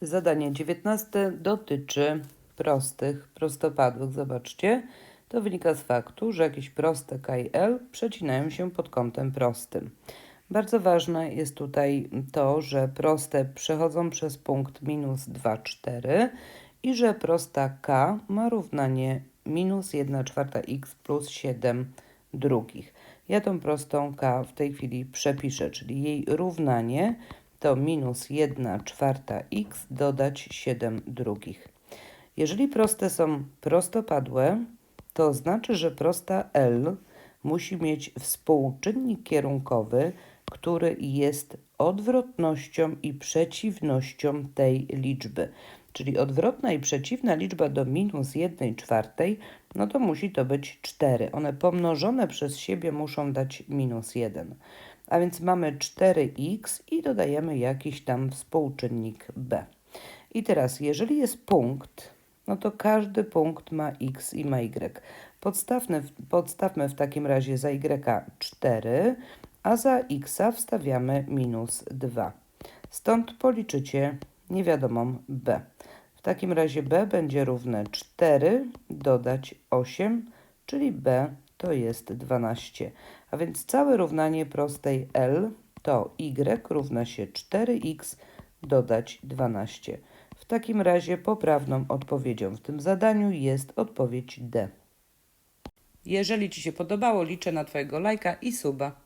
Zadanie 19 dotyczy prostych, prostopadłych. Zobaczcie, to wynika z faktu, że jakieś proste K i L przecinają się pod kątem prostym. Bardzo ważne jest tutaj to, że proste przechodzą przez punkt minus 2, 4 i że prosta K ma równanie minus 1 czwarta x plus 7 drugich. Ja tą prostą K w tej chwili przepiszę, czyli jej równanie to minus 1 czwarta x dodać 7 drugich. Jeżeli proste są prostopadłe, to znaczy, że prosta L musi mieć współczynnik kierunkowy, który jest odwrotnością i przeciwnością tej liczby. Czyli odwrotna i przeciwna liczba do minus 1 czwartej, no to musi to być 4. One pomnożone przez siebie muszą dać minus 1. A więc mamy 4x i dodajemy jakiś tam współczynnik b. I teraz, jeżeli jest punkt, no to każdy punkt ma x i ma y. Podstawmy, podstawmy w takim razie za y 4, a za x wstawiamy minus 2. Stąd policzycie niewiadomą b. W takim razie b będzie równe 4 dodać 8, czyli b to jest 12. A więc całe równanie prostej L to y równa się 4x dodać 12. W takim razie poprawną odpowiedzią w tym zadaniu jest odpowiedź D. Jeżeli Ci się podobało, liczę na Twojego lajka i suba.